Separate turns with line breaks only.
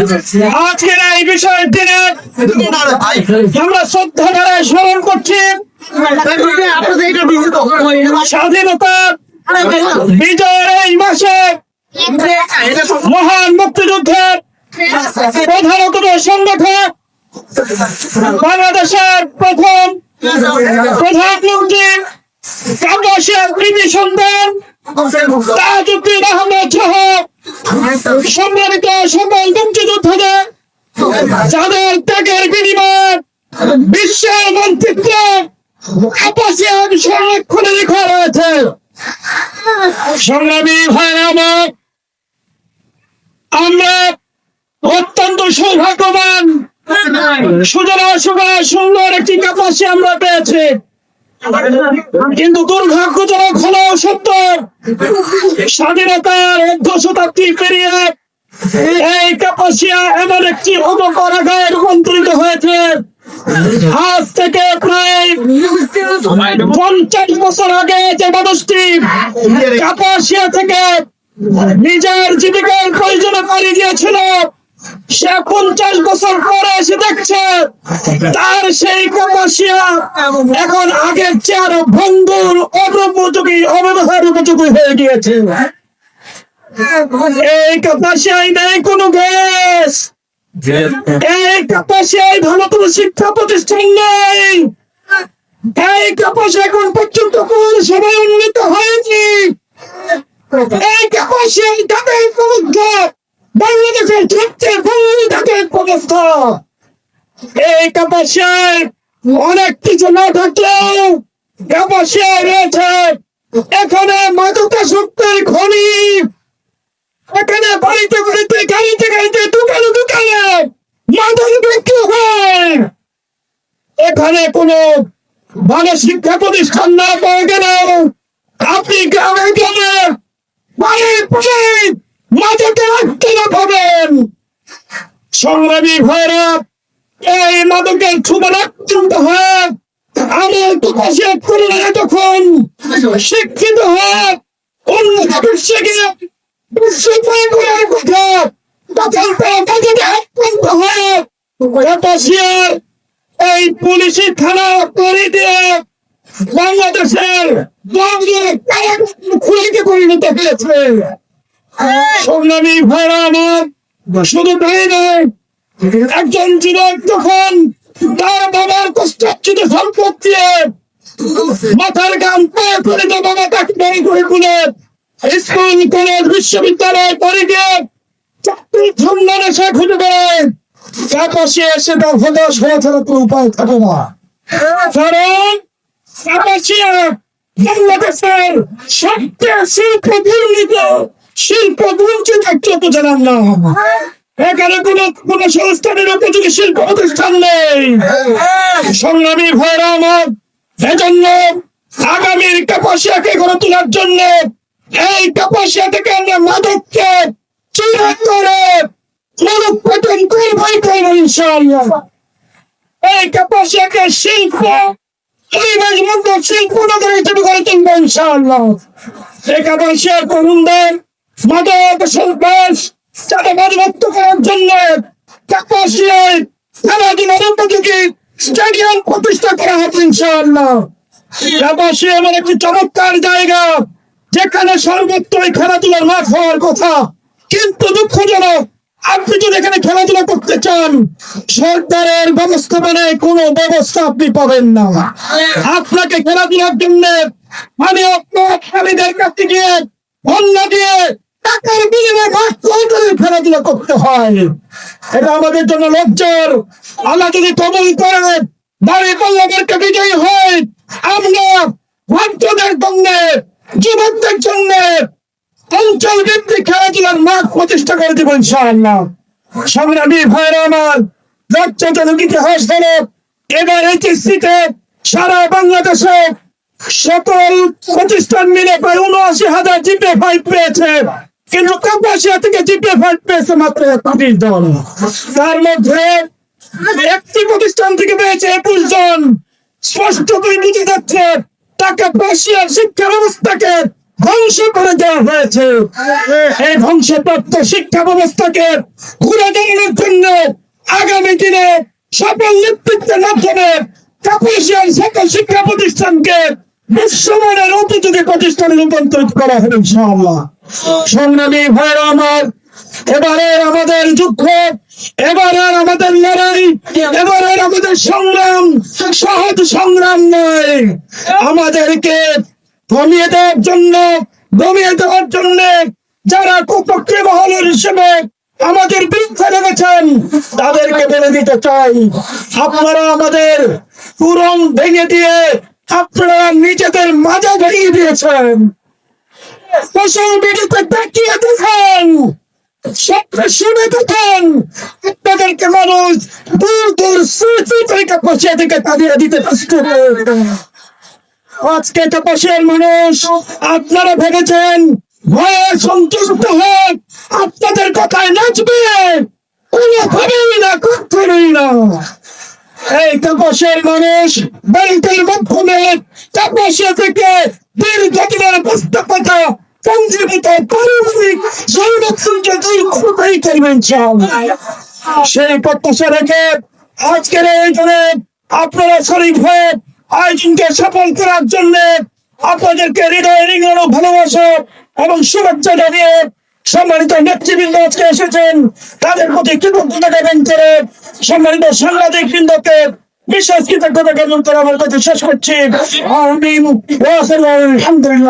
আজকের এই বিষয়ের আমরা শ্রদ্ধা স্মরণ করছি স্বাধীনতা বিজয়ের এই মাসে মহান মুক্তিযুদ্ধের প্রধানতম সংগঠক বাংলাদেশের প্রথম প্রধানমন্ত্রী কাপাসিয়া কৃতি সন্তান তাজউদ্দিন আহমেদ সহ সম্মানিত সকল মুক্তিযোদ্ধাদের যাদের ত্যাগের বিনিময়ে বিশ্বের মন্ত্রিত্ব কাপাসিয়ার সংরক্ষণে লেখা রয়েছে। সংগ্রামী আমার অত্যন্ত সৌভাগ্যবান। সুজলা সুন্দর একটি কাপাসি আমরা পেয়েছি। কিন্তু দুর্ভাগ্যজনক হলেও সত্য, স্বাধীনতার অর্ধ শতাব্দী পেরিয়ে এই কাপাসিয়া এমন একটি অবকরাগায় রূপান্তরিত হয়েছে। আজ থেকে প্রায় পঞ্চাশ বছর আগে যে মানুষটি কাপাসিয়া থেকে নিজের জীবিকার প্রয়োজনে পাড়ি দিয়েছিল সে পঞ্চাশ বছর পরে এসে দেখছে, তার সেই কাপাসিয়া এখন আগের চেয়ে ভঙ্গুর অব্যবহার উপযোগী হয়ে গিয়েছে। এই কাপাসিয়ায় নেই কোনো গ্যাস। এই কাপাসিয়ায় ভালো কোনো শিক্ষা প্রতিষ্ঠান নেই। এই কাপাসিয়া এখন পর্যন্ত কোন সবাই উন্নীত হয়নি। এই কাপাসিয়ায় তাদের সমুদ্রে বাংলাদেশের অবস্থা এই কাপাসিয়ায় অনেক কিছু না থাকলেও কাপাসিয়ায় রয়েছে। এখানে মাদকাসক্তের খনি। এখানে বাড়িতে বাড়িতে, গাড়িতে গাড়িতে, দোকানে দোকানে মাদক বিক্রি হয়। এখানে কোনো ভালো শিক্ষা প্রতিষ্ঠান না পাওয়া গেলেও আপনি গ্রামে গেলে বাড়ির পরে মাদকে আটকে পাবেন। সংগ্রামী ভাইরা এই মাদকের ছুবার আক্রান্ত হয়ে আমার পাশে করলে তখন শিক্ষিত হয়ে অন্য বিশ্বে গিয়ে বিশ্ব পরিবারের কথা তখন আক্রান্ত হয়ে এই পুলিশি থানা করে দিয়ে বাংলাদেশের পরিণত হয়েছে। সংগ্রামী ভাইরা আমার শুধু তাই নয় একজন যুবক তখন তার বাবার কষ্টার্জিত সম্পত্তি মাথার গাম পায়ে বাবা তাকে বড় করে তুলে স্কুল, কলেজ, বিশ্ববিদ্যালয় পড়ে গিয়ে চাকরির সন্ধানে সে খুঁজে বেড়ায়। চারপাশে এসে তার হতাশ হওয়া ছাড়া উপায় থাকে না। কারণ বাংলাদেশের সবচেয়ে শিল্প দুর্নীত শিল্প বঞ্চিত একটা উপজেলার নাম এখানে কোন কোন সংস্থানের উপযোগী শিল্প প্রতিষ্ঠান নেই। সংগ্রামী ভাইরা আমার এজন্য আগামীর কাপাসিয়াকে গড়ে তোলার জন্য এই কাপাসিয়া থেকে আমরা মাদককে চিহ্নিত করে মাদক পতন করবই করব ইনশাআল্লাহ। এই কাপাসিয়াকে শিল্প পরিবেশ বন্ধ শিল্প নগর হিসেবে গড়ে তুলবো ইনশাআল্লাহ। এই কাপাসিয়ার তরুণদের মাদক সন্ত্রাস চাঁদাবাদ প্রতিষ্ঠা করা একটি চমৎকার জায়গা, যেখানে সর্বত্রই খেলাধুলার মাঠ হওয়ার কথা। কিন্তু দুঃখজনক, আপনি যদি এখানে খেলাধুলা করতে চান, সরকারের ব্যবস্থাপনায় কোনো ব্যবস্থা আপনি পাবেন না। আপনাকে খেলাধুলার জন্য মানে আপনার খেলিদের কাছে গিয়ে অন্য দিয়ে টাকার বিনিময়ে ক্রয় করে খেলাধুলা করতে হয়। এটা আমাদের জন্য লজ্জার। আল্লাহ যদি কবল করে বাড়ি পাল্লাদেরকে বিজয়ী হয়। আমরা ভক্তদের জন্য যুবকদের জন্য অঞ্চল ভিত্তিক খেলাধুলার মাঠ প্রতিষ্ঠা করে দেবো ইনশাআল্লাহ। সংগ্রামী আমার ইতিহাস এবার এইচএসসিতে সারা বাংলাদেশে সকল প্রতিষ্ঠান মিলে প্রায় উনআশি হাজার জিপে ফাইভ পেয়েছে। কিন্তু কাপাসিয়া থেকে জিপে ফাইভ পেয়েছে মাত্র একত্রিশ জন। তার মধ্যে একটি প্রতিষ্ঠান থেকে পেয়েছে একুশ জন। স্পষ্ট করে বুঝে যাচ্ছে টাকা পাশিয়ার শিক্ষা ব্যবস্থাকে ধ্বংস করে দেওয়া হয়েছে। এই ধ্বংসপ্রাপ্ত শিক্ষা ব্যবস্থাকে ঘুরে দাঁড়ানোর জন্য আগামী দিনে সফল নেতৃত্বের মাধ্যমে কাপুরুষিয়ার সকল শিক্ষা প্রতিষ্ঠানকে বিশ্বমানের উপযোগী প্রতিষ্ঠানে রূপান্তরিত করা হবে, ইনশাআল্লাহ। সংগ্রামী ভাইরা আমার, এবারের আমাদের যুদ্ধ, এবারের আমাদের লড়াই, এবারের আমাদের সংগ্রাম, সহজ সংগ্রাম নয়। আমাদেরকে দমিয়ে দেওয়ার জন্য, দমিয়ে দেওয়ার জন্য যারা কুপক্ষী মহলের হিসেবে আমাদের বিরুদ্ধে লেগেছেন, তাদেরকে মেনে দিতে চাই। আপনারা আমাদের পুরন ভেঙে দিয়ে আপনারা নিজেদের মাজা ভেঙে দিয়েছেন। ফসল বিড়িতে তাকিয়ে দেখেন স্বপ্নে শুনে দেখেন আপনাদেরকে মানুষ দূর দূর স্মৃতি থেকে বসে থেকে তাদের দিতে প্রস্তুত আজকে তপসের মানুষ আপনারা ভেবেছেন ভয়ে সন্তুষ্ট হোক আপনাদের কথায় নাচবে? কোনোভাবেই না, কখনোই না। এই তপসের মানুষ ব্যাংকের মাধ্যমে তপস্যা থেকে দীর্ঘদিনের পুস্তকতা পঞ্জীবিত পারিবারিক। সেই প্রত্যাশা রেখে আজকের আয়োজনে আপনারা শরীর হয়ে আয়োজনকে সফল করার জন্য আপনাদেরকে হৃদয় রিঙ্গানো ভালোবাসা এবং শুভেচ্ছা জানিয়ে সম্মানিত নেতৃবৃন্দ আজকে এসেছেন তাদের প্রতি কৃতজ্ঞতা জ্ঞাপন করে সম্মানিত সাংবাদিক বৃন্দকে বিশেষ কৃতজ্ঞতা জ্ঞাপন করে আমার কথা শেষ করছি? ওয়া আলহামদুলিল্লাহ।